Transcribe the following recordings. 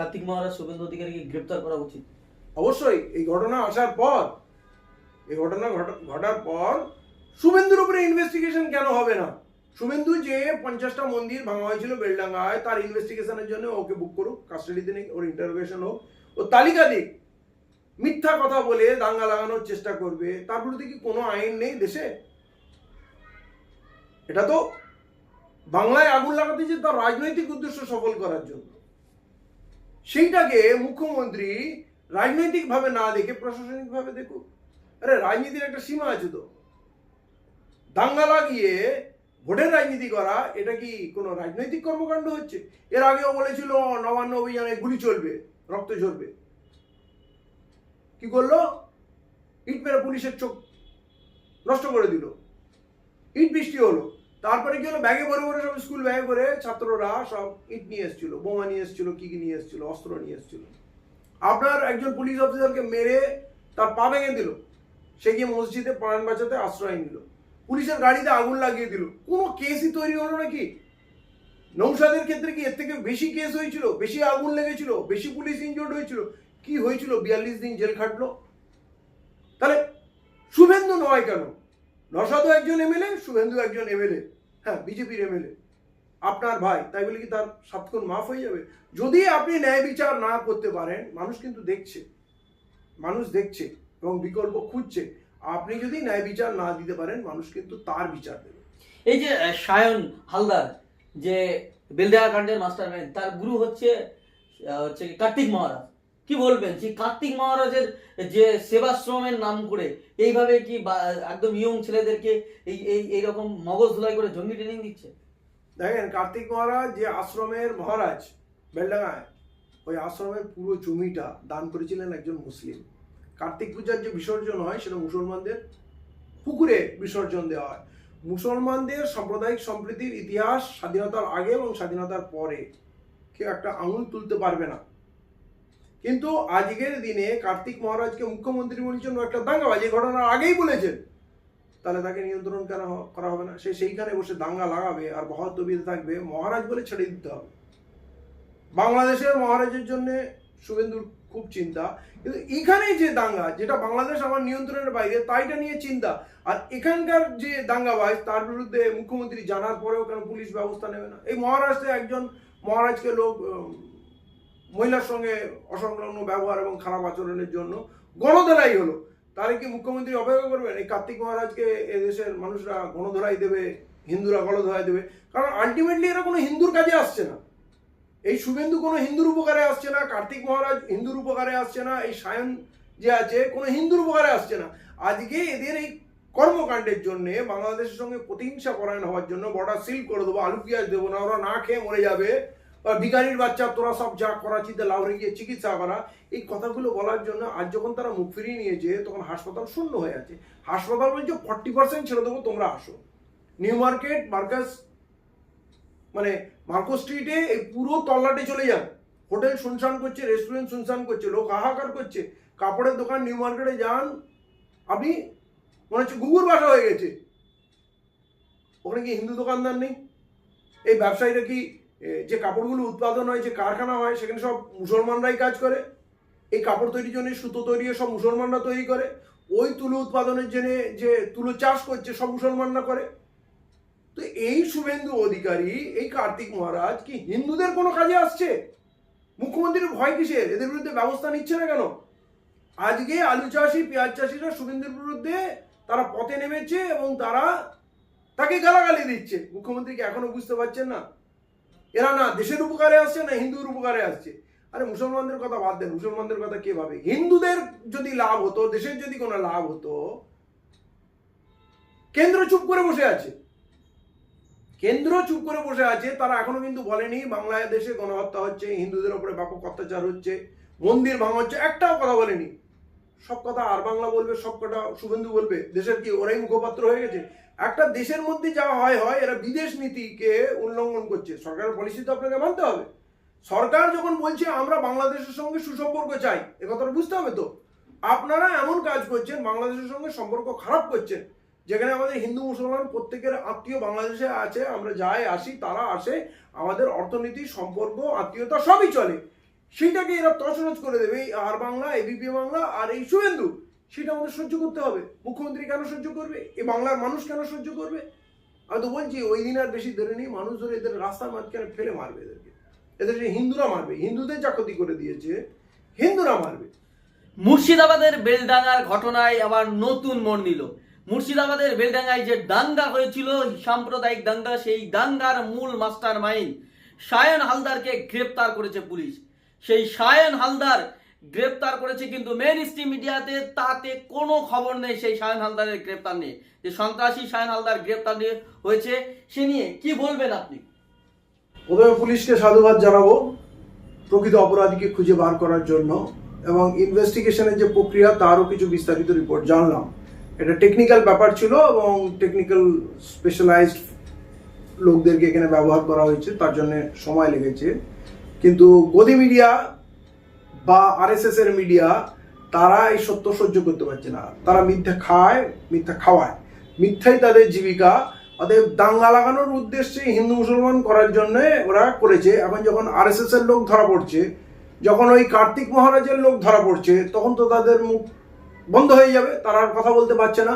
কার্তিক মহারাজ শুভেন্দু অধিকারীকে গ্রেপ্তার করা উচিত। অবশ্যই, এই ঘটনা আসার পর, এই ঘটনা ঘটা- ঘটার পর শুভেন্দুর উপরে ইনভেস্টিগেশন কেন হবে না? শুভেন্দু যে পঞ্চাশটা মন্দির ভাঙা হয়েছিল বেলডাঙ্গায়, তার ইনভেস্টিগেশনের জন্য ওকে বুক করুক কাস্টাডিতে নিক, ওর ইন্টারোগেশন হোক। ও তালিকা দিক, মিথ্যা কথা বলে দাঙ্গা লাগানোর চেষ্টা করবে, তার বিরুদ্ধে কি কোনো আইন নেই দেশে? এটা তো বাংলায় আগুন লাগাতে যে তার রাজনৈতিক উদ্দেশ্য সফল করার জন্য। সেইটাকে মুখ্যমন্ত্রী রাজনৈতিকভাবে না দেখে প্রশাসনিকভাবে দেখুক। আরে, রাজনীতির একটা সীমা আছে তো। দাঙ্গা লাগিয়ে ভোটের রাজনীতি করা, এটা কি কোনো রাজনৈতিক কর্মকাণ্ড হচ্ছে? এর আগেও বলেছিল, নবান্ন অভিযানে গুলি চলবে, রক্ত ঝরবে। কি করল? ইট মেরে পুলিশের চোখ নষ্ট করে দিল। ইট বৃষ্টি হলো। তারপরে কি হলো? ব্যাগে ভরে ভরে সব স্কুল ব্যাগে করে ছাত্ররা সব ইট নিয়ে এসেছিল, বোমা নিয়ে এসেছিল, কি কি নিয়ে এসেছিল, অস্ত্র নিয়ে এসেছিল। আপনার একজন পুলিশ অফিসারকে মেরে তার পা ভেঙে দিল। সে গিয়ে মসজিদে প্রাণ বাঁচাতে আশ্রয় নিল। পুলিশের গাড়িতে আগুন লাগিয়ে দিল। কোনো কেসই তৈরি হলো নাকি? নৌসাদের ক্ষেত্রে কি এর থেকে বেশি কেস হয়েছিল? বেশি আগুন লেগেছিল? বেশি পুলিশ ইনজোর্ড হয়েছিল? কি হয়েছিল? বিয়াল্লিশ দিন জেল খাটলো? তাহলে শুভেন্দু নয় কেন? নসাদও একজন এমএলএ, শুভেন্দু একজন এমএলএ। হ্যাঁ বিজেপির এমএলএ। আপনার ভাই, তাই বলে কি তার সাতক্ষণ মাফ হয়ে যাবে? যদি আপনি ন্যায় বিচার না করতে পারেন, মানুষ কিন্তু দেখছে। মানুষ দেখছে এবং বিকল্প খুঁজছে। আপনি যদি ন্যায় বিচার না দিতে পারেন, মানুষ কিন্তু তার বিচার দেবে। এই যে সায়ন হালদার, যে বেলডাঙ্গা কাণ্ডের মাস্টার তার গুরু হচ্ছে হচ্ছে কার্তিক মহারাজ। কি বলবেন? যে কার্তিক মহারাজের যে সেবাশ্রমের নাম করে এইভাবে কি একদম ইয়ং ছেলেদেরকে এই এই এইরকম মগজ ধুলাই করে জঙ্গি ট্রেনিং দিচ্ছে? দেখেন, কার্তিক মহারাজ যে আশ্রমের মহারাজ বেলডাঙায় ওই আশ্রমের পুরো জমিটা দান করেছিলেন একজন মুসলিম। কার্তিক পূজার যে বিসর্জন হয়, সেটা মুসলমানদের পুকুরে বিসর্জন দেওয়া হয়। মুসলমানদের সাম্প্রদায়িক সম্প্রীতির ইতিহাস স্বাধীনতার আগে এবং স্বাধীনতার পরে কেউ একটা আঙুল তুলতে পারবে না। কিন্তু আজকের দিনে কার্তিক মহারাজকে মুখ্যমন্ত্রী বলছেন একটা দাঙ্গাবাজ ঘটনার আগেই বলেছেন। তাহলে তাকে নিয়ন্ত্রণ কেন করা হবে না? সে সেইখানে বসে দাঙ্গা লাগাবে আর বহর থাকবে। মহারাজ বলে ছেড়ে দিতে হবে। বাংলাদেশের মহারাজের জন্য শুভেন্দুর খুব চিন্তা। কিন্তু এখানে যে দাঙ্গা, যেটা বাংলাদেশ আমার নিয়ন্ত্রণের বাইরে, তাইটা নিয়ে চিন্তা। আর এখানকার যে দাঙ্গাবাজ, তার বিরুদ্ধে মুখ্যমন্ত্রী জানার পরেও কেন পুলিশ ব্যবস্থা নেবে না? এই মহারাষ্ট্রে একজন মহারাজকে লোক মহিলার সঙ্গে অসংলগ্ন ব্যবহার এবং খারাপ আচরণের জন্য গণধরাই হলো। তাহলে কি মুখ্যমন্ত্রী অপেক্ষা করবেন? এই কার্তিক মহারাজকে এদেশের মানুষরা গণধরাই দেবে, হিন্দুরা গণধরাই দেবে। কারণ আলটিমেটলি এরা কোনো হিন্দুর কাজে আসছে না। এই শুভেন্দু কোনো হিন্দুর উপকারে আসছে না, কার্তিক মহারাজ হিন্দুর উপকারে আসছে না, এই সায়ন যে আছে কোনো হিন্দুর উপকারে আসছে না। আজকে এদের এই কর্মকাণ্ডের জন্য বাংলাদেশের সঙ্গে প্রতিহিংসা পরায়ণ হওয়ার জন্য বর্ডার সিল করে দেবো, আলু পেঁয়াজ দেবো না, ওরা না খেয়ে মরে যাবে। বা ভিখারির বাচ্চা, তোরা সব যা করাচিতে লাউরে গিয়ে চিকিৎসা করা এই কথাগুলো বলার জন্য আজ যখন তারা মুখ ফিরিয়ে নিয়েছে, তখন হাসপাতাল শূন্য হয়ে আছে। হাসপাতাল বলছে ফর্টি পার্সেন্ট ছেড়ে দেবো, তোমরা আসো। নিউ মার্কেট, মার্কাস মানে মার্কো স্ট্রিটে এই পুরো তল্লাটে চলে যান হোটেল শুনশান করছে, রেস্টুরেন্ট শুনশান করছে, লোক হাহাকার করছে। কাপড়ের দোকান নিউ মার্কেটে যান। আপনি মনে হচ্ছে গুগুর বাসা হয়ে গেছে। ওখানে কি হিন্দু দোকানদার নেই? এই ব্যবসায়ীরা কি যে কাপড়গুলো উৎপাদন হয়, যে কারখানা হয়, সেখানে সব মুসলমানরাই কাজ করে। এই কাপড় তৈরির জন্য সুতো তৈরি সব মুসলমানরা তৈরি করে। ওই তুলো উৎপাদনের জন্য যে তুলো চাষ করছে, সব মুসলমানরা করে। তো এই শুভেন্দু অধিকারী, এই কার্তিক মহারাজ কি হিন্দুদের কোনো কাজে আসছে? মুখ্যমন্ত্রীর ভয় কিসের? এদের বিরুদ্ধে ব্যবস্থা নিচ্ছে না কেন? আজকে আলু চাষি, পেঁয়াজ চাষিরা শুভেন্দুর বিরুদ্ধে তারা পথে নেমেছে এবং তারা তাকে গালাগালি দিচ্ছে। মুখ্যমন্ত্রী কি এখনও বুঝতে পারছেন না? এরা না দেশের উপকারে আসছে, না হিন্দুর উপকারে আসছে। আরে মুসলমানদের কথা বাদ দেন, মুসলমানদের কথা কে ভাবে? হিন্দুদের যদি লাভ হতো, দেশের যদি কোনো লাভ হতো, কেন্দ্র চুপ করে বসে আছে। কেন্দ্র চুপ করে বসে আছে, তারা এখনও কিন্তু বলেনি, বাংলাদেশে গণহত্যা হচ্ছে, হিন্দুদের উপরে ব্যাপক অত্যাচার হচ্ছে, মন্দির ভাঙা হচ্ছে, একটাও কথা বলেনি। সব কথা আর বাংলা বলবে, সব কথা শুভেন্দু বলবে। দেশের কি ওরাই মুখপাত্র হয়ে গেছে? একটা দেশের মধ্যে যা হয় হয়, এরা বিদেশ নীতিকে উল্লঙ্ঘন করছে। সরকারের পলিসি তো আপনাকে মানতে হবে। সরকার যখন বলছে, আমরা বাংলাদেশের সঙ্গে সুসম্পর্ক চাই, এ কথাটা বুঝতে হবে তো? আপনারা এমন কাজ করছেন, বাংলাদেশের সঙ্গে সম্পর্ক খারাপ করছেন, যেখানে আমাদের হিন্দু, মুসলমান প্রত্যেকের আত্মীয় বাংলাদেশে আছে, আমরা যাই আসি, তারা আসে, আমাদের অর্থনীতি, সম্পর্ক, আত্মীয়তা সবই চলে। সেইটাকে এরা তছনছ করে দেবে, এই আর বাংলা এবিপি বাংলা, আর এই শুভেন্দু সেটা আমাদের সহ্য করতে হবে। মুখ্যমন্ত্রী কেন সহ্য করবে? এই বাংলার মানুষ কেন সহ্য করবে? আমি তো বলছি, ওই দিন আর বেশি ধরে নেই। মানুষ ধরে এদের রাস্তার মাঝখানে ফেলে মারবে এদেরকে। এদের হিন্দুরা মারবে, হিন্দুদের যা ক্ষতি করে দিয়েছে, হিন্দুরা মারবে। মুর্শিদাবাদের বেলডাঙ্গার ঘটনায় আবার নতুন মোড় নিল। মুর্শিদাবাদের বেলডাঙ্গায় যে দাঙ্গা হয়েছিল, সাম্প্রদায়িক দাঙ্গা, সেই দাঙ্গার মূল মাস্টার মাইন্ড সায়ন হালদারকে গ্রেপ্তার করেছে পুলিশ। সেই সায়ন হালদার গ্রেপ্তার করেছে কিন্তু মেন স্ট্রিম মিডিয়াতে তাতে কোনো খবর নেই সেই সায়ন হালদারের গ্রেপ্তার নিয়ে। যে সন্ত্রাসী সায়ন হালদার গ্রেপ্তার নিয়ে হয়েছে, সে নিয়ে কি বলবেন আপনি? প্রথমে পুলিশকে সাধুবাদ জানাব, প্রকৃত অপরাধীকে খুঁজে বার করার জন্য এবং ইনভেস্টিগেশনের যে প্রক্রিয়া, তারও কিছু বিস্তারিত রিপোর্ট জানলাম। এটা টেকনিক্যাল ব্যাপার ছিল এবং টেকনিক্যাল স্পেশালাইজড লোকদেরকে এখানে ব্যবহার করা হয়েছে, তার জন্য সময় লেগেছে। কিন্তু গদি মিডিয়া বা আরএসএস এর মিডিয়া তারা এই সত্য সহ্য করতে পারছে না। তারা মিথ্যা খায়, মিথ্যা খাওয়ায়। মিথ্যাই তাদের জীবিকা। অতএব দাঙ্গা লাগানোর উদ্দেশ্যে হিন্দু মুসলমান করার জন্য ওরা করেছে। এখন যখন আরএসএস এর লোক ধরা পড়ছে, যখন ওই কার্তিক মহারাজের লোক ধরা পড়ছে, তখন তো তাদের মুখ বন্ধ হয়ে যাবে, তারা আর কথা বলতে পারছে না।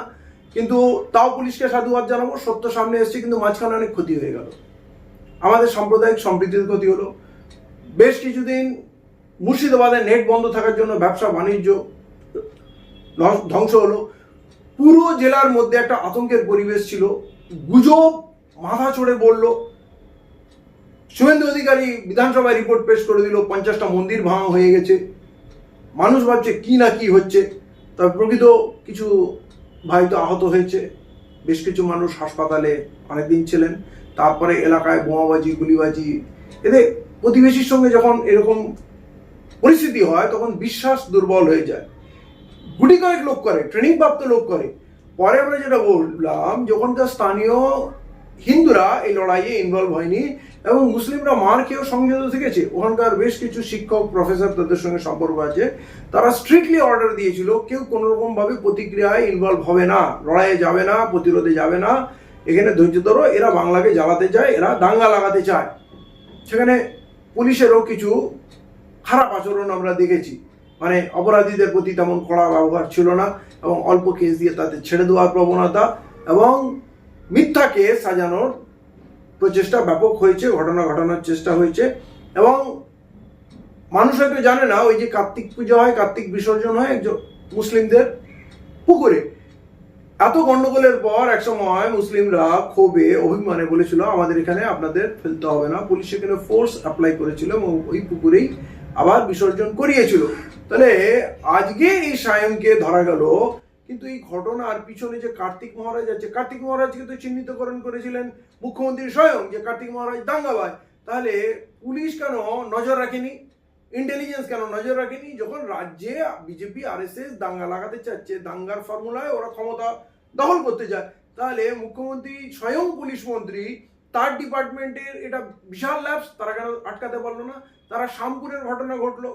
কিন্তু তাও পুলিশকে সাধুবাদ জানাব, সত্য সামনে এসছে, কিন্তু মাঝখানে অনেক ক্ষতি হয়ে গেল। আমাদের সাম্প্রদায়িক সম্প্রীতির ক্ষতি হলো। বেশ কিছুদিন মুর্শিদাবাদে নেট বন্ধ থাকার জন্য ব্যবসা বাণিজ্য ধ্বংস হলো। পুরো জেলার মধ্যে একটা আতঙ্কের পরিবেশ ছিল। গুজব মাথা চড়ে বলল শুভেন্দু অধিকারী বিধানসভায় রিপোর্ট পেশ করে দিল, পঞ্চাশটা মন্দির ভাঙা হয়ে গেছে। মানুষ ভাবছে কি না কি হচ্ছে। তবে প্রকৃত কিছু ভাই তো আহত হয়েছে। বেশ কিছু মানুষ হাসপাতালে অনেকদিন ছিলেন। তারপরে এলাকায় বোমাবাজি, গুলিবাজি। এদের প্রতিবেশীর সঙ্গে যখন এরকম পরিস্থিতি হয়, তখন বিশ্বাস দুর্বল হয়ে যায়। গুটি কয়েক লোক করে ট্রেনিং প্রাপ্ত লোক করে। পরে আমরা যেটা বললাম, যখনকার স্থানীয় হিন্দুরা এই লড়াইয়ে ইনভলভ হয়নি এবং মুসলিমরা মার খেয়েও সংযত থেকেছে, ওখানকার বেশ কিছু শিক্ষক প্রফেসর তাদের সঙ্গে সম্পর্ক আছে। তারা স্ট্রিক্টলি অর্ডার দিয়েছিল, কেউ কোনো রকম ভাবে প্রতিক্রিয়ায় ইনভলভ হবে না, লড়াইয়ে যাবে না, প্রতিরোধে যাবে না। এখানে ধৈর্য ধরো, এরা বাংলাকে জ্বালাতে চায়, এরা দাঙ্গা লাগাতে চায়। সেখানে পুলিশেরও কিছু খারাপ আচরণ আমরা দেখেছি। মানে অপরাধীদের প্রতি তেমন কড়া ব্যবহার ছিল না এবং অল্প কেস দিয়ে তাদের ছেড়ে দেওয়ার প্রবণতা এবং মিথ্যা কেস সাজানোর প্রচেষ্টা ব্যাপক হয়েছে, ঘটনা ঘটানোর চেষ্টা হয়েছে এবং মানুষ হয়তো জানে না, ওই যে কার্তিক পুজো হয়, কার্তিক বিসর্জন হয় একজন মুসলিমদের পুকুরে। এত গন্ডগোলের পর একসময় মুসলিমরা ক্ষোভে অভিমানে বলেছিল, আমাদের এখানে আপনাদের ফেলতে হবে না। পুলিশ এখানে ফোর্স অ্যাপ্লাই করেছিল এবং ওই পুকুরেই আবার বিসর্জন করিয়েছিল। তাহলে আজকে এই সায়নকে ধরা গেল, কিন্তু এই ঘটনার পিছনে যে কার্তিক মহারাজ আছে, কার্তিক মহারাজকে তো চিহ্নিতকরণ করেছিলেন মুখ্যমন্ত্রী স্বয়ং যে কার্তিক মহারাজ দাঙ্গাবাজ। তাহলে পুলিশ কেন নজর রাখেনি? ইন্টেলিজেন্স কেন নজর রাখেনি? যখন রাজ্যে বিজেপি আরএসএস দাঙ্গা লাগাতে চাচ্ছে, দাঙ্গার ফর্মুলায় ওরা ক্ষমতা দখল করতে চায়, তাহলে মুখ্যমন্ত্রী স্বয়ং পুলিশ মন্ত্রী তার ডিপার্টমেন্টের এটা বিশাল ল্যাবস তারা কেন আটকাতে পারল না? তারা শামপুরের ঘটনা ঘটলো।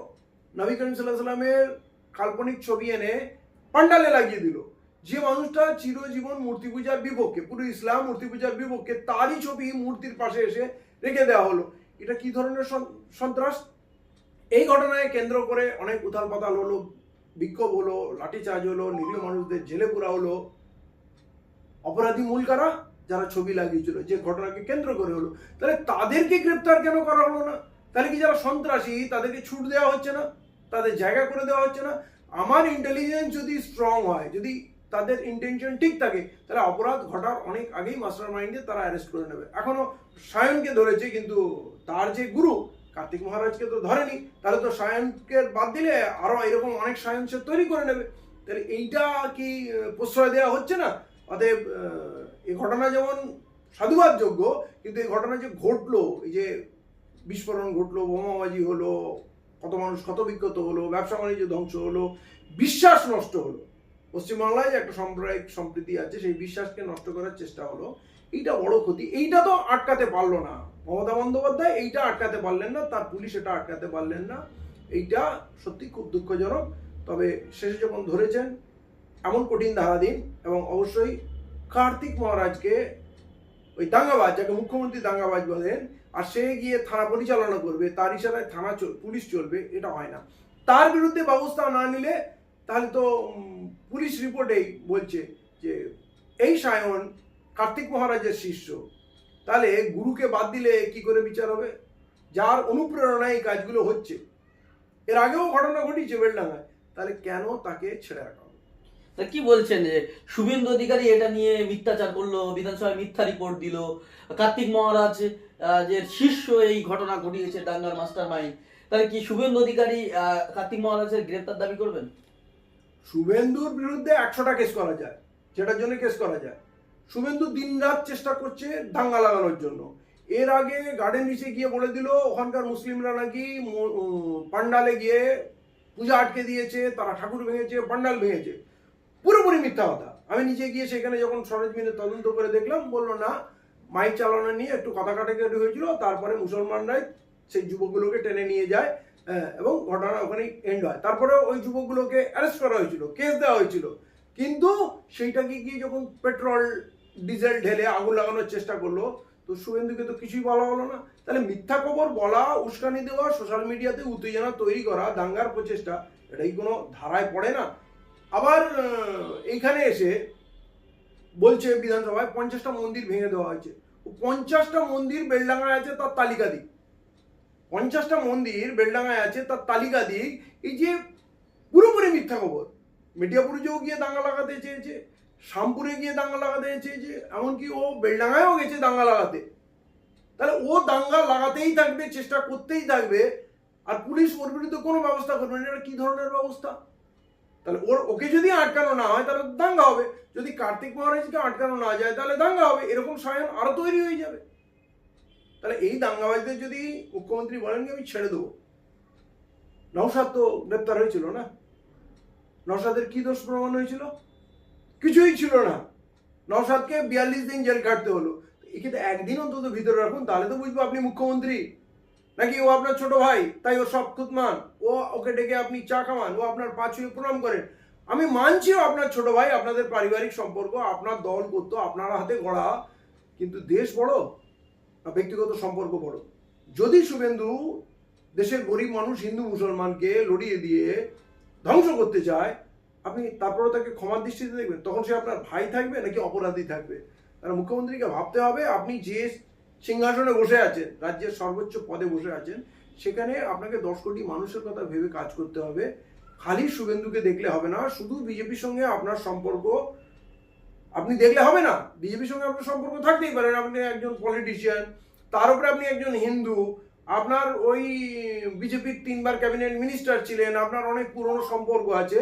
নবী করিম সাল্লাহ সাল্লামের কাল্পনিক ছবি এনে পান্ডালে লাগিয়ে দিল। যে মানুষটা চিরজীবন মূর্তি পূজার বিপক্ষে, পুরো ইসলাম মূর্তি পূজার বিপক্ষে, তারই ছবি মূর্তির পাশে এসে রেখে দেওয়া হলো। এটা কি ধরনের সন্ত্রাস? এই ঘটনায় কেন্দ্র করে অনেক উথাল পাতাল হলো, বিক্ষোভ হলো, লাঠিচার্জ হলো, নিরীহ মানুষদের জেলে পুরা হলো। অপরাধী মূল কারা? যারা ছবি লাগিয়েছিল, যে ঘটনাকে কেন্দ্র করে হলো, তাহলে তাদেরকে গ্রেপ্তার কেন করা হলো না? তাহলে কি যারা সন্ত্রাসী, তাদেরকে ছুট দেওয়া হচ্ছে না? তাদের জায়গা করে দেওয়া হচ্ছে না? আমার ইন্টেলিজেন্স যদি স্ট্রং হয়, যদি তাদের ইন্টেনশন ঠিক থাকে, তাহলে অপরাধ ঘটার অনেক আগেই মাস্টার মাইন্ডে তারা অ্যারেস্ট করে নেবে। এখনও সায়নকে ধরেছে, কিন্তু তার যে গুরু, কার্তিক মহারাজকে তো ধরেনি, তাহলে তো সায়নকে বাদ দিলে আরও এরকম অনেক সায়ন সে তৈরি করে নেবে। তাহলে এইটা কি প্রশ্রয় দেওয়া হচ্ছে না? অতএব এই ঘটনা যেমন সাধুবাদযোগ্য কিন্তু এই ঘটনা যে ঘটলো, এই যে বিস্ফোরণ ঘটলো, বোমাবাজি হলো, কত মানুষ ক্ষত বিক্ষত হলো, ব্যবসা বাণিজ্য ধ্বংস হলো, বিশ্বাস নষ্ট হলো। পশ্চিমবাংলায় যে একটা সাম্প্রদায়িক সম্প্রীতি আছে, সেই বিশ্বাসকে নষ্ট করার চেষ্টা হলো, এইটা বড় ক্ষতি। এইটা তো আটকাতে পারল না। মমতা বন্দ্যোপাধ্যায় এইটা আটকাতে পারলেন না, তার পুলিশ এটা আটকাতে পারলেন না। এইটা সত্যি খুব দুঃখজনক। তবে শেষে যখন ধরেছেন, এমন কঠিন ধারা দিন এবং অবশ্যই কার্তিক মহারাজকে ওই দাঙ্গাবাজ, যাকে মুখ্যমন্ত্রী দাঙ্গাবাজ বলেন আর সে গিয়ে থানা পরিচালনা করবে, তার ইশারায় থানা পুলিশ চলবে, এটা হয় না। তার বিরুদ্ধে ব্যবস্থা না নিলে, তাহলে তো পুলিশ রিপোর্টেই বলছে যে, এই সায়ন কার্তিক মহারাজের শিষ্য। তাহলে গুরুকে বাদ দিলে কি করে বিচার হবে? যার অনুপ্রেরণায় এই কাজগুলো হচ্ছে। এর আগেও ঘটনা ঘটিয়েছে বেলডাঙ্গায়। তাহলে কেন তাকে ছেড়ে রাখা তা কি বলছেন যে শুভেন্দু অধিকারী এটা নিয়ে মিথ্যাচার করল, বিধানসভায় মিথ্যা রিপোর্ট দিল, কার্তিক মহারাজ যে শিষ্য এই ঘটনা ঘটিয়েছে দাঙ্গার মাস্টার মাইন্ড তাহলে কি শুভেন্দু অধিকারী কার্তিক মহারাজের গ্রেপ্তার দাবি করবেন? শুভেন্দুর বিরুদ্ধে একশোটা কেস করা যায়, যেটার জন্য কেস করা যায়। শুভেন্দু দিনরাত চেষ্টা করছে দাঙ্গা লাগানোর জন্য। এর আগে গার্ডেন নিচে গিয়ে বলে দিল, ওখানকার মুসলিমরা নাকি পান্ডালে গিয়ে পূজা আটকে দিয়েছে, তারা ঠাকুর ভেঙেছে, পান্ডাল ভেঙেছে। পুরোপুরি মিথ্যা কথা। আমি নিচে গিয়ে সেখানে যখন সরজমিনে তদন্ত করে দেখলাম, বলল, না, মাইক চালানো নিয়ে একটু কথা কাটাকাটি হয়েছিল, তারপরে মুসলমানরাই সেই যুবকগুলোকে টেনে নিয়ে যায় এবং ঘটনা ওখানে এন্ড হয়। তারপরে ওই যুবকগুলোকে অ্যারেস্ট করা হয়েছিল কেস দেওয়া হয়েছিল। কিন্তু সেইটাকে গিয়ে যখন পেট্রোল ডিজেল ঢেলে আগুন লাগানোর চেষ্টা করল, তো শুভেন্দুকে তো কিছুই বলা হলো না। তাহলে মিথ্যা খবর বলা, উস্কানি দেওয়া সোশ্যাল মিডিয়াতে উত্তেজনা তৈরি করা, দাঙ্গার প্রচেষ্টা, এটাই কোনো ধারায় পড়ে না। আবার এইখানে এসে বলছে বিধানসভায়, পঞ্চাশটা মন্দির ভেঙে দেওয়া হয়েছে। পঞ্চাশটা মন্দির বেলডাঙ্গায় আছে, তার তালিকা দিক পঞ্চাশটা মন্দির বেলডাঙ্গায় আছে, তার তালিকা দিক এই যে পুরোপুরি মিথ্যা খবর। মিডিয়াপুরেও গিয়ে দাঙ্গা লাগাতে চেয়েছে শামপুরে গিয়ে দাঙ্গা লাগাতে চেয়েছে, এমনকি ও বেলডাঙ্গায়ও গেছে দাঙ্গা লাগাতে। তাহলে ও দাঙ্গা লাগাতেই থাকবে, চেষ্টা করতেই থাকবে, আর পুলিশ ওর বিরুদ্ধে কোনো ব্যবস্থা করবে না। এটা কী ধরনের ব্যবস্থা? তাহলে ওর, ওকে যদি আটকানো না হয়, তাহলে দাঙ্গা হবে। যদি কার্তিক মহারাজকে আটকানো না যায়, তাহলে দাঙ্গা হবে। এরকম সায়ন আরও তৈরি হয়ে যাবে। তাহলে এই দাঙ্গাবাজদের যদি মুখ্যমন্ত্রী বলেন আমি ছেড়ে দেবো। নৌসাদ তো গ্রেপ্তার হয়েছিল না? নৌসাদের কি দোষ প্রমাণ হয়েছিল? কিছুই ছিল না। নৌসাদকে বিয়াল্লিশ দিন জেল কাটতে হলো। একে তো একদিন অন্তত ভিতরে রাখুন, তাহলে তো বুঝব আপনি মুখ্যমন্ত্রী। নাকি ও আপনার ছোট ভাই? তাই ও সব খুতমান ও ওকে ডেকে আপনি চা খাওয়ান, ও আপনার পা ছুঁয়ে প্রণাম করেন। আমি মানছি আপনার ছোট ভাই, আপনাদের পারিবারিক সম্পর্ক, আপনার দল করতো, আপনার হাতে গড়া। কিন্তু দেশ বড় না ব্যক্তিগত সম্পর্ক বড়? যদি শুভেন্দু দেশের গরিব মানুষ, হিন্দু মুসলমানকে লড়িয়ে দিয়ে ধ্বংস করতে চায়, আপনি তারপরে তাকে ক্ষমার দৃষ্টিতে দেখবেন, তখন সে আপনার ভাই থাকবে নাকি অপরাধী থাকবে? তাহলে মুখ্যমন্ত্রীকে ভাবতে হবে, আপনি যে সিংহাসনে বসে আছেন, রাজ্যের সর্বোচ্চ পদে বসে আছেন, সেখানে আপনাকে দশ কোটি মানুষের কথা ভেবে কাজ করতে হবে। খালি শুভেন্দুকে দেখলে হবে না, শুধু বিজেপির সঙ্গে আপনার সম্পর্ক, আপনি দেখলে হবে না? বিজেপির সঙ্গে আপনার সম্পর্ক থাকতেই পারেন আপনি একজন পলিটিশিয়ান তার উপরে আপনি একজন হিন্দু, আপনার ওই বিজেপির তিনবার ক্যাবিনেট মিনিস্টার ছিলেন, আপনার অনেক পুরনো সম্পর্ক আছে।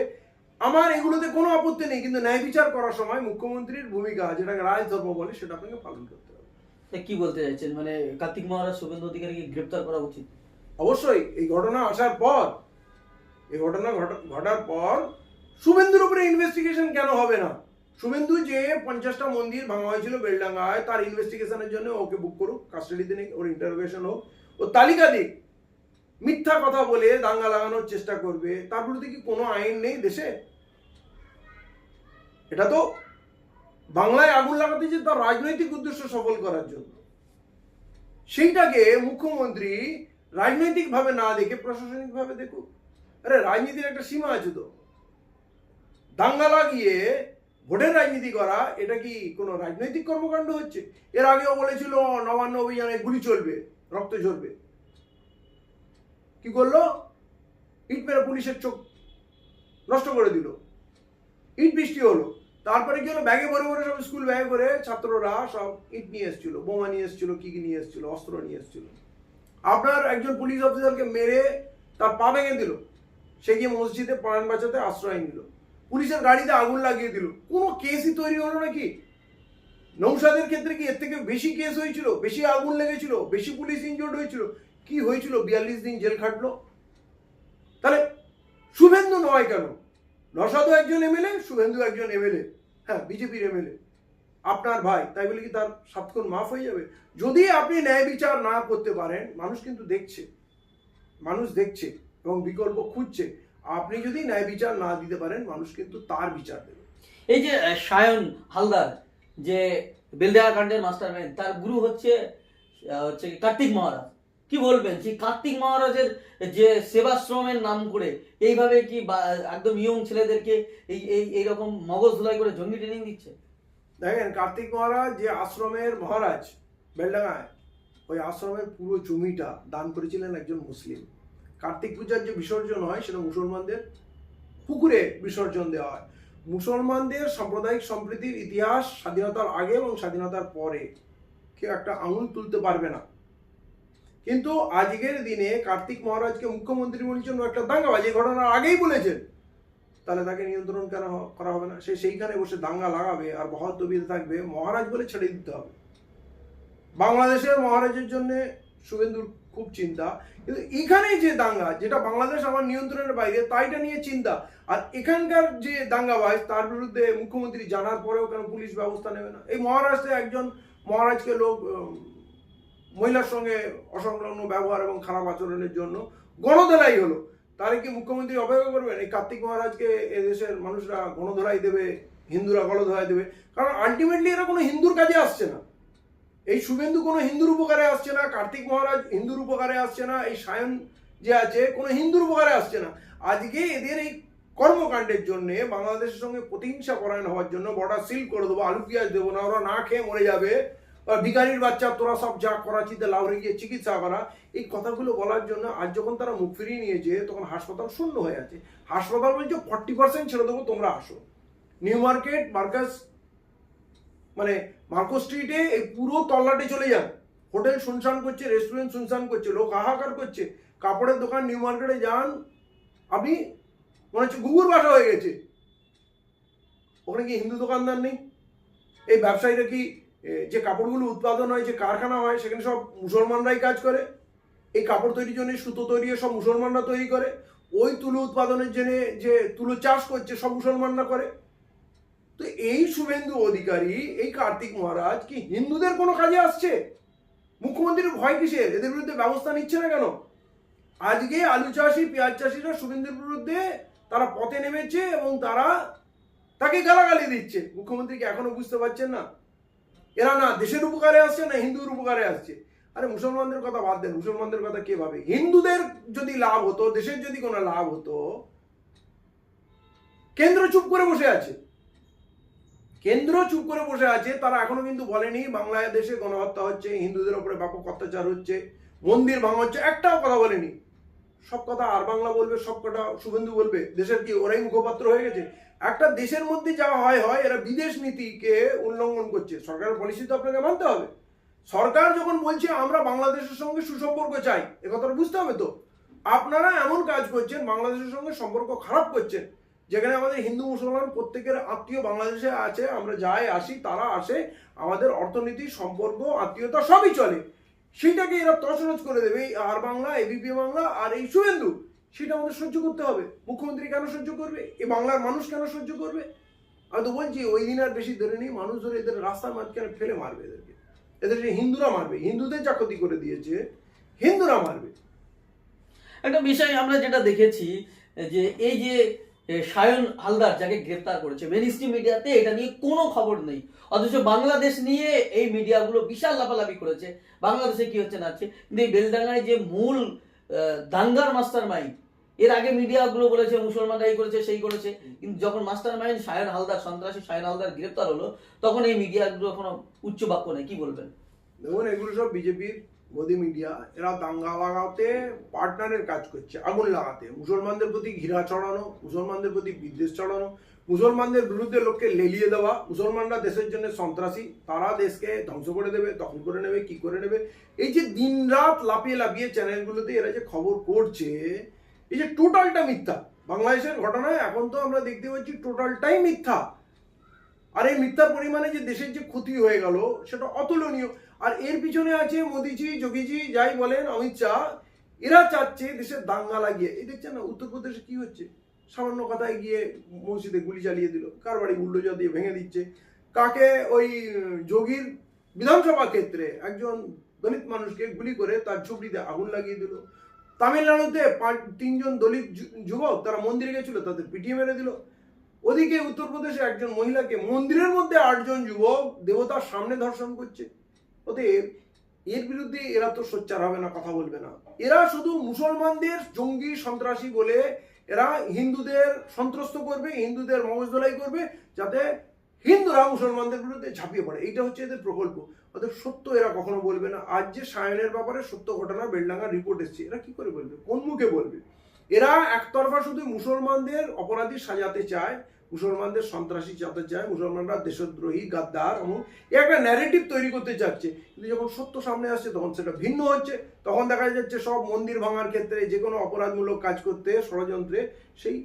আমার এগুলোতে কোনো আপত্তি নেই, কিন্তু ন্যায় বিচার করার সময় মুখ্যমন্ত্রীর ভূমিকা, যেটাকে রাজধর্ম বলে, সেটা আপনাকে পালন করতে হবে। কি বলতে চাইছেন? মানে কার্তিক মহারাজ শুভেন্দু অধিকারীকে গ্রেপ্তার করা উচিত। অবশ্যই, এই ঘটনা আসার পর, এই ঘটনা ঘটার পর শুভেন্দুর উপরে ইনভেস্টিগেশন কেন হবে না? শুভেন্দু যে পঞ্চাশটা মন্দির ভাঙা হয়েছিল বেলডাঙ্গায়, তার ইনভেস্টিগেশনের জন্য ওকে বুক করুক কাস্টাডিতে নিক, ওর ইন্টারোগেশন হোক, ও তালিকা দিক। মিথ্যা কথা বলে দাঙ্গা লাগানোর চেষ্টা করবে, তার বিরুদ্ধে কি কোনো আইন নেই দেশে? এটা তো বাংলায় আগুন লাগাতে যে তার রাজনৈতিক উদ্দেশ্য সফল করার জন্য। সেইটাকে মুখ্যমন্ত্রী রাজনৈতিকভাবে না দেখে প্রশাসনিকভাবে দেখুক। আরে, রাজনীতির একটা সীমা আছে তো। দাঙ্গা লাগিয়ে ভোটের রাজনীতি করা, এটা কি কোনো রাজনৈতিক কর্মকাণ্ড হচ্ছে? এর আগেও বলেছিল, নবান্ন অভিযানে গুলি চলবে, রক্ত ঝরবে। কি করল? ইট মেরে পুলিশের চোখ নষ্ট করে দিল। ইট বৃষ্টি হলো। তারপরে কি হলো? ব্যাগে ভরে ভরে সব স্কুল ব্যাগে করে ছাত্ররা সব ইট নিয়ে এসেছিল, বোমা নিয়ে এসেছিল, কি কি নিয়ে এসেছিল, অস্ত্র নিয়ে এসেছিল। আপনার একজন পুলিশ অফিসারকে মেরে তার পা ভেঙে দিল। সে গিয়ে মসজিদে প্রাণ বাঁচাতে আশ্রয় নিল। পুলিশের গাড়িতে আগুন লাগিয়ে দিল। কোনো কেসই তৈরি হলো নাকি? নৌসাদের ক্ষেত্রে কি এর থেকে বেশি কেস হয়েছিল? বেশি আগুন লেগেছিল? বেশি পুলিশ ইনজোর্ড হয়েছিল? কি হয়েছিল? বিয়াল্লিশ দিন জেল খাটলো? তাহলে শুভেন্দু নয় কেন? নসাদও একজন এমএলএ, শুভেন্দু একজন এমএলএ। হ্যাঁ বিজেপির এমএলএ আপনার ভাই, তাই বলে কি তার সাতক্ষণ মাফ হয়ে যাবে? যদি আপনি ন্যায় বিচার না করতে পারেন, মানুষ কিন্তু দেখছে, মানুষ দেখছে এবং বিকল্প খুঁজছে। আপনি যদি ন্যায় বিচার না দিতে পারেন, মানুষ কিন্তু তার বিচার দেবে। এই যে সায়ন হালদার, যে বেলডাঙ্গা কাণ্ডের মাস্টার তার গুরু হচ্ছে হচ্ছে কার্তিক মহারাজ। কি বলবেন? সেই কার্তিক মহারাজের যে সেবাশ্রমের নাম করে এইভাবে কি একদম ইয়ং ছেলেদেরকে এই এই, এইরকম মগজ ধুলাই করে জঙ্গি ট্রেনিং দিচ্ছে? দেখেন, কার্তিক মহারাজ যে আশ্রমের মহারাজ বেলডাঙায় ওই আশ্রমের পুরো জমিটা দান করেছিলেন একজন মুসলিম। কার্তিক পূজার যে বিসর্জন হয়, সেটা মুসলমানদের পুকুরে বিসর্জন দেওয়া হয়। মুসলমানদের সাম্প্রদায়িক সম্প্রীতির ইতিহাস স্বাধীনতার আগে এবং স্বাধীনতার পরে কেউ একটা আঙুল তুলতে পারবে না। কিন্তু আজকের দিনে কার্তিক মহারাজকে মুখ্যমন্ত্রী বলছেন একটা দাঙ্গাবাজ এই ঘটনার আগেই বলেছেন তাহলে তাকে নিয়ন্ত্রণ কেন করা হবে না? সে সেইখানে বসে দাঙ্গা লাগাবে আর বহাদ্দবিতে থাকবে, মহারাজ বলে ছেড়ে দিতে হবে। বাংলাদেশের মহারাজের জন্য শুভেন্দুর খুব চিন্তা। কিন্তু এখানে যে দাঙ্গা, যেটা বাংলাদেশ আমার নিয়ন্ত্রণের বাইরে, তাইটা নিয়ে চিন্তা। আর এখানকার যে দাঙ্গা দাঙ্গাবাজ তার বিরুদ্ধে মুখ্যমন্ত্রী জানার পরেও কেন পুলিশ ব্যবস্থা নেবে না? এই মহারাষ্ট্রে একজন মহারাজকে লোক মহিলার সঙ্গে অসংলগ্ন ব্যবহার এবং খারাপ আচরণের জন্য গণধেলাই হলো। তাহলে কি মুখ্যমন্ত্রী অপেক্ষা করবেন? এই কার্তিক মহারাজকে এদেশের মানুষরা গণধরাই দেবে, হিন্দুরা গণধরাই দেবে। কারণ আলটিমেটলি এরা কোনো হিন্দুর কাজে আসছে না। এই শুভেন্দু কোনো হিন্দুর উপকারে আসছে না, কার্তিক মহারাজ হিন্দুর উপকারে আসছে না, এই সায়ন যে আছে কোনো হিন্দুর উপকারে আসছে না। আজকে এদের এই কর্মকাণ্ডের জন্য, বাংলাদেশের সঙ্গে প্রতিহিংসা পরায়ণ হওয়ার জন্য বর্ডার সিল করে দেবো, আলু পেঁয়াজ দেবো না, ওরা না খেয়ে মরে যাবে। আর ভিখারির বাচ্চা, তোরা সব যা করাচিতে লাউরে গিয়ে চিকিৎসা করা। এই কথাগুলো বলার জন্য আজ যখন তারা মুখ ফিরিয়ে নিয়েছে, তখন হাসপাতাল শূন্য হয়ে আছে। হাসপাতাল বলছে ফর্টি পার্সেন্ট ছেড়ে দেবো, তোমরা আসো। নিউ মার্কেট, মার্কাস মানে মার্কো স্ট্রিটে এই পুরো তল্লাটে চলে যান। হোটেল শুনশান করছে, রেস্টুরেন্ট শুনশান করছে, লোক হাহাকার করছে। কাপড়ের দোকান, নিউ মার্কেটে যান। আপনি মনে হচ্ছে গুগুর বাসা হয়ে গেছে। ওখানে কি হিন্দু দোকানদার নেই? এই ব্যবসায়ীরা কি যে কাপড়গুলো উৎপাদন হয়, যে কারখানা হয়, সেখানে সব মুসলমানরাই কাজ করে। এই কাপড় তৈরির জন্য, সুতো তৈরি সব মুসলমানরা তৈরি করে। ওই তুলো উৎপাদনের জন্য যে তুলো চাষ করছে, সব মুসলমানরা করে। তো এই শুভেন্দু অধিকারী, এই কার্তিক মহারাজ কি হিন্দুদের কোনো কাজে আসছে? মুখ্যমন্ত্রীর ভয় কিসের? এদের বিরুদ্ধে ব্যবস্থা নিচ্ছে না কেন? আজকে আলু চাষি, পেঁয়াজ চাষিরা শুভেন্দুর বিরুদ্ধে তারা পথে নেমেছে এবং তারা তাকে গালাগালি দিচ্ছে। মুখ্যমন্ত্রী কি এখনও বুঝতে পারছেন না? এরা না দেশের উপকারে আসছে, না হিন্দুর উপকারে আসছে। আরে মুসলমানদের কথা বাদ দেন, মুসলমানদের কথা কে ভাবে? হিন্দুদের যদি লাভ হতো, দেশের যদি কোনো লাভ হতো, কেন্দ্র চুপ করে বসে আছে। কেন্দ্র চুপ করে বসে আছে, তারা এখনও কিন্তু বলেনি, বাংলাদেশে গণহত্যা হচ্ছে, হিন্দুদের উপরে ব্যাপক অত্যাচার হচ্ছে, মন্দির ভাঙা হচ্ছে, একটাও কথা বলেনি। সব কথা আর বাংলা বলবে, সব কথা শুভেন্দু বলবে। দেশের কি ওরাই মুখপাত্র হয়ে গেছে? একটা দেশের মধ্যে যা হয় হয়, এরা বিদেশ নীতিকে উল্লঙ্ঘন করছে। সরকারের পলিসি তো আপনাকে মানতে হবে। সরকার যখন বলছে, আমরা বাংলাদেশের সঙ্গে সুসম্পর্ক চাই, এ কথাটা বুঝতে হবে তো? আপনারা এমন কাজ করছেন, বাংলাদেশের সঙ্গে সম্পর্ক খারাপ করছেন, যেখানে আমাদের হিন্দু, মুসলমান প্রত্যেকের আত্মীয় বাংলাদেশে আছে, আমরা যাই আসি, তারা আসে, আমাদের অর্থনীতি, সম্পর্ক, আত্মীয়তা সবই চলে। সেটাকে এরা তছনছ করে দেবে, এই আর বাংলা এবিপি বাংলা, আর এই শুভেন্দু। সেটা আমাদের সহ্য করতে হবে। মুখ্যমন্ত্রী কেন সহ্য করবে? এ বাংলার মানুষ কেন সহ্য করবে? আমি তো বলছি, ওই দিন আর বেশি ধরে নেই। মানুষ ধরে এদের রাস্তার মাঝখানে ফেলে মারবে এদেরকে। এদের হিন্দুরা মারবে, হিন্দুদের যা ক্ষতি করে দিয়েছে, হিন্দুরা মারবে। একটা বিষয় আমরা যেটা দেখেছি, যে এই যে সায়ন হালদার যাকে গ্রেপ্তার করেছে মেনিস্ট্রি মিডিয়াতে এটা নিয়ে কোনো খবর নেই। অথচ বাংলাদেশ নিয়ে এই মিডিয়াগুলো বিশাল লাফালাফি করেছে। বাংলাদেশে কি হচ্ছে না হচ্ছে? কিন্তু এই বেলডাঙ্গায় যে মূল দাঙ্গার মাস্টার মাইন্ড এর আগে মিডিয়াগুলো বলেছে, মুসলমানরা এই করেছে, সেই করেছে। কিন্তু যখন মাস্টার মাইন্ড সায়ন হালদার, সন্ত্রাসী সায়ন হালদার গ্রেপ্তার হলো, তখন এই মিডিয়াগুলো কোনো উচ্চ বাক্য নেই। কি বলবেন? দেখুন, এগুলো সব বিজেপির মোদি মিডিয়া। এরা দাঙ্গা লাগাতে পার্টনারের কাজ করছে, আগুন লাগাতে। মুসলমানদের প্রতি ঘৃণা চড়ানো মুসলমানদের প্রতি বিদ্বেষ চড়ানো মুসলমানদের বিরুদ্ধে লোককে লেলিয়ে দেওয়া, মুসলমানরা দেশের জন্য সন্ত্রাসী, তারা দেশকে ধ্বংস করে দেবে, দখল করে নেবে, কি করে নেবে? এই যে দিনরাত লাপিয়ে লাপিয়ে চ্যানেলগুলোতে এরা যে খবর করছে, এই যে টোটালটা মিথ্যা। বাংলাদেশের ঘটনায় এখন তো আমরা দেখতে পাচ্ছি টোটালটাই মিথ্যা। আর এই মিথ্যার পরিমাণে যে দেশের যে ক্ষতি হয়ে গেল, সেটা অতুলনীয়। আর এর পিছনে আছে মোদিজি, যোগীজি, যাই বলেন, অমিত শাহ, এরা চাচ্ছে দেশের দাঙ্গা লাগিয়ে। এই দেখছেন না, উত্তরপ্রদেশে কি হচ্ছে? সামান্য কথায় গিয়ে মসজিদে গুলি চালিয়ে দিল কার বাড়ি বুল্ডোজার দিয়ে ভেঙে দিচ্ছে। কাকে? ওই যোগীর বিধানসভা ক্ষেত্রে একজন দলিত মানুষকে গুলি করে তার ঝুপড়িতে আগুন লাগিয়ে দিল। তামিলনাড়ুতে তিনজন দলিত যুবক তারা মন্দিরে গেছিল, তাদের পিটিয়ে মেরে দিল। ওদিকে উত্তরপ্রদেশে একজন মহিলাকে মন্দিরের মধ্যে আটজন যুবক দেবতার সামনে ধর্ষণ করছে। অতএব এর বিরুদ্ধে এরা তো সোচ্চার হবে না, কথা বলবে না। এরা শুধু মুসলমানদের জঙ্গি সন্ত্রাসী বলে এরা হিন্দুদের সন্ত্রস্ত করবে, হিন্দুদের মগজদোলাই করবে, যাতে হিন্দুরা মুসলমানদের বিরুদ্ধে ঝাঁপিয়ে পড়ে। এইটা হচ্ছে এদের প্রকল্প। অর্থাৎ সত্য এরা কখনো বলবে না। আজ যে সায়নের ব্যাপারে সত্য ঘটনা বেলডাঙ্গার রিপোর্ট এসছে, এরা কি করে বলবে? কোন মুখে বলবে? এরা একতরফা শুধু মুসলমানদের অপরাধী সাজাতে চায় মুসলমানদের সন্ত্রাসী চাতে চায় মুসলমানরা দেশদ্রোহী, গাদ্দার, এবং একটা ন্যারেটিভ তৈরি করতে চাচ্ছে। কিন্তু যখন সত্য সামনে আসছে, তখন সেটা ভিন্ন হচ্ছে। তখন দেখা যাচ্ছে সব মন্দির ভাঙার ক্ষেত্রে, যে কোনো অপরাধমূলক কাজ করতে, ষড়যন্ত্রে, সেই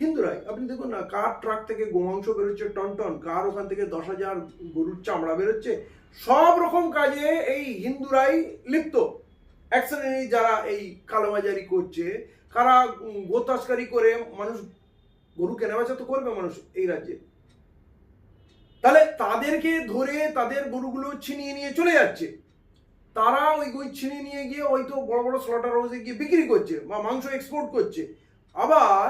হিন্দুরাই। আপনি দেখুন না, কার ট্রাক থেকে গোমাংস বেরোচ্ছে, টন টন, কার ওখান থেকে দশ হাজার গরুর চামড়া বেরোচ্ছে, সব রকম কাজে এই হিন্দুরাই লিপ্ত। এক যারা এই কালোবাজারি করছে, কারা গোতাসকারি করে মানুষ গরু কেনাবেচা তো করবে মানুষ এই রাজ্যে। তাহলে তাদেরকে ধরে তাদের গরুগুলো ছিনিয়ে নিয়ে চলে যাচ্ছে। তারা ওই গই ছিনিয়ে নিয়ে গিয়ে ওই তো বড় বড় স্লটার হাউসে গিয়ে বিক্রি করছে বা মাংস এক্সপোর্ট করছে। আবার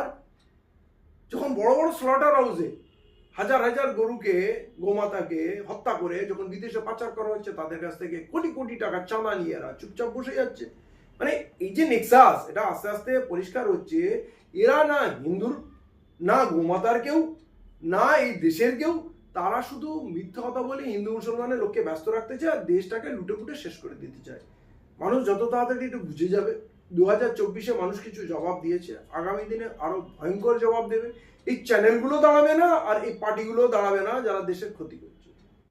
যখন বড় বড় স্লটার হাউসে হাজার হাজার গরুকে গোমাতাকে হত্যা করে যখন বিদেশে পাচার করা হচ্ছে, তাদের কাছ থেকে কোটি কোটি টাকা চাঁদা নিয়ে এরা চুপচাপ বসে যাচ্ছে। মানে এই যে নেক্সাস এটা আস্তে আস্তে পরিষ্কার হচ্ছে, এরা না হিন্দুর না গোমাতার কেউ, না এই দেশের কেউ, তারা শুধু মিথ্যা কথা বলে হিন্দু মুসলমানের লোককে ব্যস্ত রাখতে চায় আর দেশটাকে লুটে ফুটে শেষ করে দিতে চায়। মানুষ যত তাড়াতাড়ি একটু বুঝে যাবে দু হাজার চব্বিশে মানুষ কিছু জবাব দিয়েছে, আগামী দিনে আরও ভয়ঙ্কর জবাব দেবে। এই চ্যানেলগুলো দাঁড়াবে না আর এই পার্টিগুলো দাঁড়াবে না যারা দেশের ক্ষতি করছে